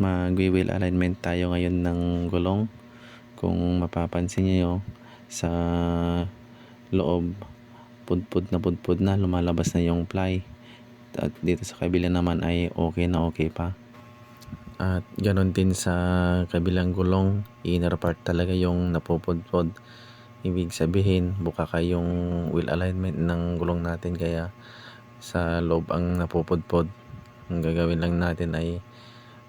mag-wheel alignment tayo ngayon ng gulong. Kung mapapansin niyo sa loob pudpud na pudpud na lumalabas na yung ply at dito sa kabila naman ay okay na okay pa. At ganon din sa kabilang gulong inner part talaga yung napupudpod ibig sabihin buka yung wheel alignment ng gulong natin. Kaya sa loob ang napupudpod ang gagawin lang natin ay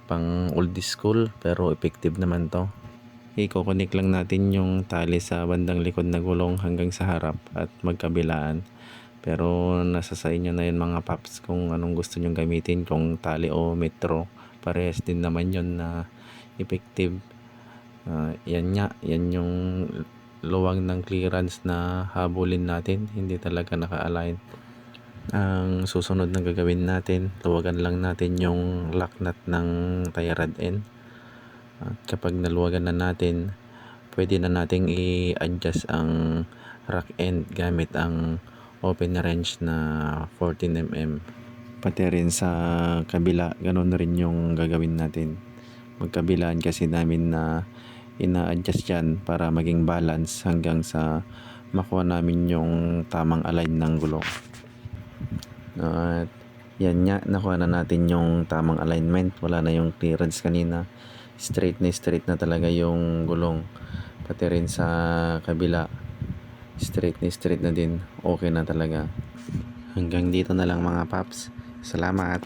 pang old school pero effective naman to. I-connect lang natin yung tali sa bandang likod na gulong hanggang sa harap at magkabilaan. Pero nasa sa inyo na yun mga paps kung anong gusto nyong gamitin kung tali o metro parehas din naman yun na effective. Ah, yan nga yan yung luwag ng clearance na habulin natin. Hindi talaga naka-align ang susunod na gagawin natin luwagan lang natin yung lock nut ng tie rod end at kapag naluwagan na natin pwede na nating i-adjust ang rack end gamit ang open range na 14mm pati rin sa kabila ganun rin yung gagawin natin. Magkabilaan kasi namin na ina-adjust yan para maging balance hanggang sa makuha namin yung tamang align ng gulong at yan nga nakuha na natin yung tamang alignment. Wala na yung clearance kanina. Straight na straight na talaga yung gulong. Pati rin sa kabila straight na straight na din. Okay na talaga. Hanggang dito na lang mga paps. Salamat